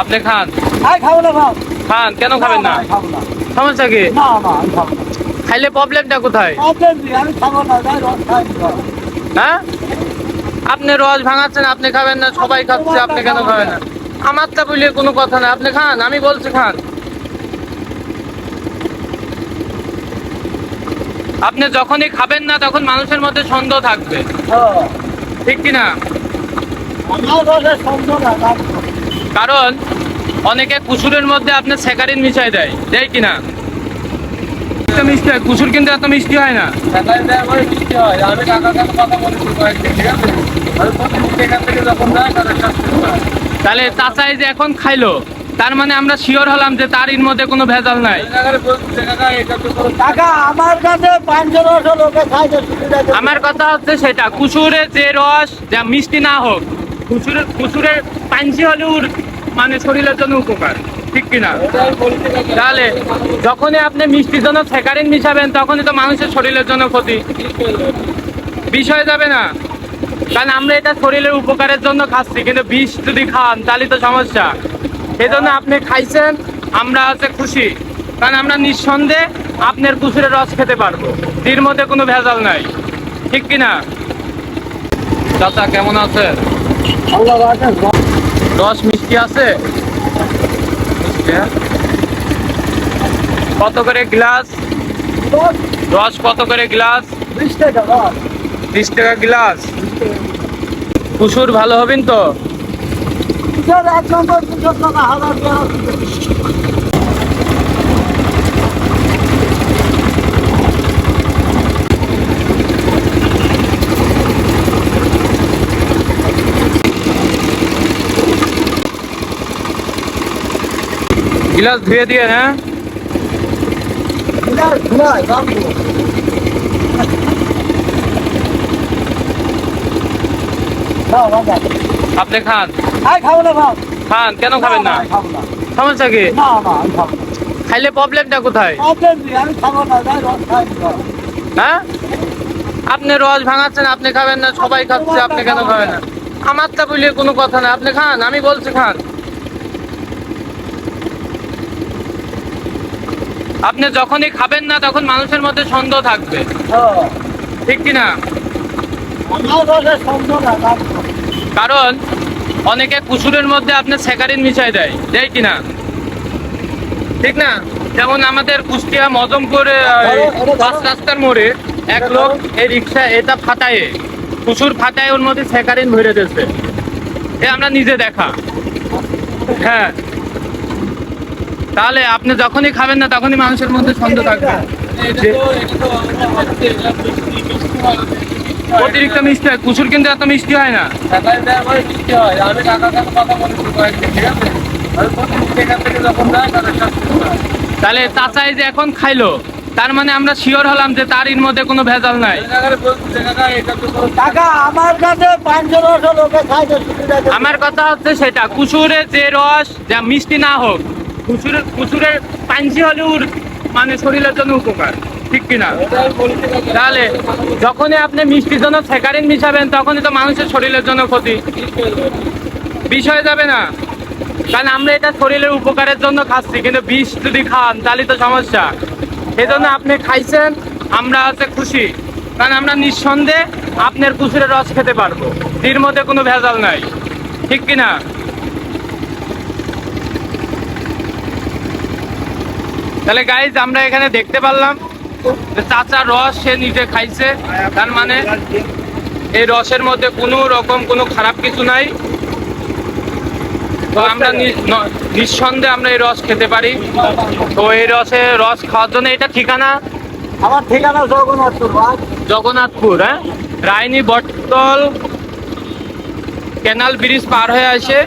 আপনি খান। খাব না খান কেন খাবেন না? সমস্যা কি? খাইলে প্রবলেমটা কোথায়। হ্যাঁ? আপনি রস ভাঙাচ্ছেন আপনি খাবেন না সবাই খাচ্ছে আপনি কেন খাবেন না? আমার তা বলে কোনো কথা না আপনি খান আমি বলছি খান। আপনি যখনই খাবেন না তখন মানুষের মধ্যে সন্দেহ থাকবে। ঠিক কি না আমার সন্দেহ না। কারণ অনেকে কুসুরের মধ্যে আপনার স্যাকারিন মিশাই দেয় দেয় কিনা? এত মিষ্টি হয় কুসুর কিন্তু এত মিষ্টি হয় না। হয়। তাহলে চাচাই যে এখন খাইলো তার মানে আমরা শিওর হলাম যে তার এর মধ্যে কোনো ভেজাল নাই। আমার কথা হচ্ছে সেটা কুসুরে যে রস যা মিষ্টি না হোক কুসুরের কুসুরের পাঞ্চি হলে ওর মানে শরীরের জন্য উপকার, ঠিক কিনা? তাহলে যখনই আপনি মিষ্টির জন্য স্যাকারিন মিশাবেন, তখনই তো মানুষের শরীরের জন্য ক্ষতি। বিষ হয়ে যাবে না। কারণ আমরা এটা শরীরের উপকারের জন্য খাচ্ছি, কিন্তু বিষ যদি খান, তাহলে তো সমস্যা। এই জন্য আপনি খাইছেন, আমরা হচ্ছে খুশি। কারণ আমরা নিঃসন্দেহে আপনার কুসুরের রস খেতে পারব। এর মধ্যে কোনো ভেজাল নাই, ঠিক কি না চাচা, কেমন আছে রস মিষ্টি আছে? হ্যাঁ? কত করে গ্লাস? রস কত করে গ্লাস? বিশ। টাকা গ্লাস। কুসুর ভালো হবেন তো কিসের এক নম্বর দুশো টাকা হাজার টাকা গ্লাস ধুয়ে দিয়ে হ্যাঁ। আপনি খান খান, কেন খাবেন না। সমস্যা কি। খাইলে প্রবলেমটা কোথায় হ্যাঁ আপনি রস ভাঙাচ্ছেন, আপনি খাবেন না, সবাই খাচ্ছে, আপনি কেন খাবেন না আমার তা কোনো কথা না আপনি খান, আমি বলছি খান আপনি যখনই খাবেন না তখন মানুষের মধ্যে সন্দেহ থাকবে। ঠিক কি না আমার রসে সন্দেহ না, রাখব। কারণ অনেকে কুসুরের মধ্যে আপনার স্যাকারিন মিশাই দেয় দেয় কিনা? ঠিক না? যেমন আমাদের কুষ্টিয়া মজমপুর পাঁচ রাস্তার মোড়ে এক লোক এই রিক্সা এটা ফাটায়। কুসুর ফাটায় ওর মধ্যে স্যাকারিন ভরে দিয়েছে। এ আমরা নিজে দেখা। হ্যাঁ। তাহলে আপনি যখনই খাবেন না তখনই মানুষের মধ্যে সন্দেহ থাকবে। অতিরিক্ত মিষ্টি হয়। কুসুর কিন্তু এত মিষ্টি হয় না। হয় তাহলে চাচাই যে এখন খাইলো তার মানে আমরা শিওর হলাম যে তার এর মধ্যে কোনো ভেজাল নাই। আমার কথা হচ্ছে সেটা কুসুরে যে রস যা মিষ্টি না হোক কুসুরের কুসুরের পাঞ্চি হলে ওর মানে শরীরের জন্য উপকার, ঠিক কিনা? তাহলে, যখনই আপনি মিষ্টির জন্য স্যাকারিন মিশাবেন, তখনই তো মানুষের শরীরের জন্য ক্ষতি। বিষ হয়ে যাবে না। কারণ আমরা এটা শরীরের উপকারের জন্য খাচ্ছি, কিন্তু বিষ যদি খান, তাহলে তো সমস্যা। এই জন্য আপনি খাইছেন, আমরা হচ্ছে খুশি। কারণ আমরা নিঃসন্দেহে আপনার কুসুরের রস খেতে পারব। এর মধ্যে কোনো ভেজাল নাই, ঠিক কি তাহলে গাইজ আমরা এখানে দেখতে পারলাম যে চাচার রস সে নিজে খাইছে। তার মানে এই রসের মধ্যে কোনো রকম কোনো খারাপ কিছু নাই। তো আমরা নিঃসন্দেহে আমরা এই রস খেতে পারি। তো এই রসে রস খাওয়ার জন্য এটা ঠিকানা? আমার ঠিকানা জগন্নাথপুর জগন্নাথপুর হ্যাঁ? রায়নি বটতল কেনাল ব্রিজ পার হয়ে আসে।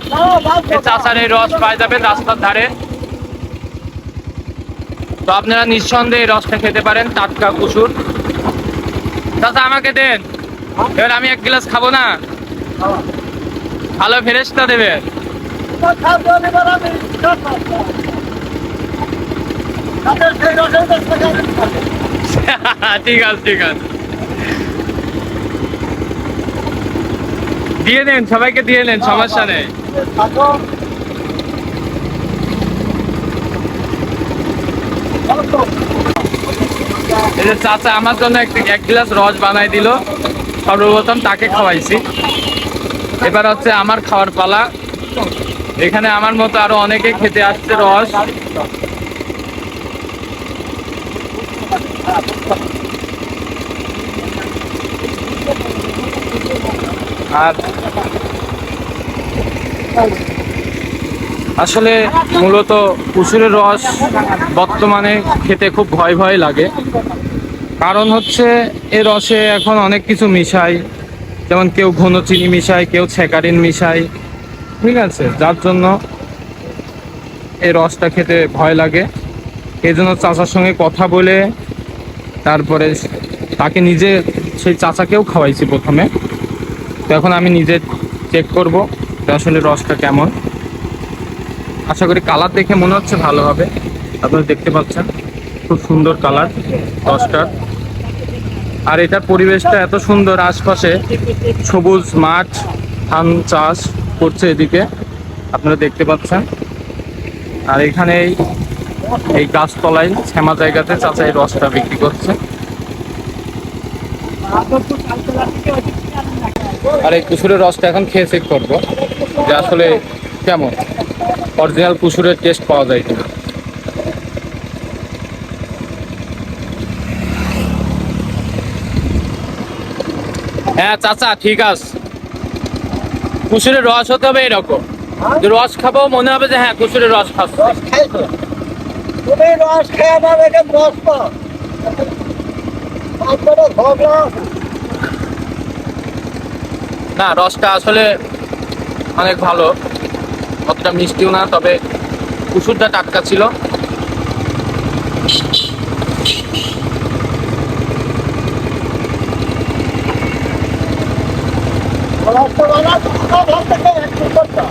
এই চাচার এই রস পাওয়া যাবে রাস্তার ধারে। তো আপনারা নিঃসন্দেহে রসটা খেতে পারেন, টাটকা কুসুর চাচা, আমাকে দেন। এবার আমি এক গ্লাস খাব না? ভালো ফেরেস্তা দেবে। ঠিক আছে ঠিক আছে। দিয়ে দেন, সবাইকে দিয়ে নেন সমস্যা নেই থাকো এই যে চাচা আমার জন্য এক এক গ্লাস রস বানাই দিল। সর্বপ্রথম তাকে খাওয়াইছি। এবার হচ্ছে আমার খাওয়ার পালা। এখানে আমার মতো আরও অনেকে খেতে আসছে রস। আর আসলে মূলত কুসুরের রস বর্তমানে খেতে খুব ভয় ভয় লাগে। কারণ হচ্ছে এ রসে এখন অনেক কিছু মিশায়, যেমন কেউ ঘন চিনি মিশায়, কেউ ছেকারিন মিশায়, ঠিক আছে? যার জন্য এই রসটা খেতে ভয় লাগে। এই জন্য চাচার সঙ্গে কথা বলে তারপরে তাকে নিজে, সেই চাচাকেও খাওয়াইছি প্রথমে। তো এখন আমি নিজে চেক করব আসলে রসটা কেমন। আশা করি কালার দেখে মনে হচ্ছে ভালো হবে। আপনারা দেখতে পাচ্ছেন, খুব সুন্দর কালার রসটার আর এটার পরিবেশটা এত সুন্দর, আশপাশে সবুজ মাঠ, ধান চাষ করছে এদিকে, আপনারা দেখতে পাচ্ছেন। আর এখানে এই- গাছতলায় শ্যামা জায়গাতে চাচা এই রসটা বিক্রি করছে। আর এই কুসুরের রসটা এখন খেয়ে চেক করব, যে আসলে কেমন? অরিজিনাল কুসুরের টেস্ট পাওয়া যায় কিনা? হ্যাঁ চাচা ঠিক আছে। কুসুরের রস হতে হবে এরকম। যে রস খাব মনে হবে যে হ্যাঁ কুসুরের রস খাচ্ছি। রস তুমি রস খেয়ে আমার এটা রস পাও। তারপরে ঝগড়া না রসটা আসলে অনেক ভালো। অতটা মিষ্টিও না তবে কুসুরটা টাটকা ছিল রসটা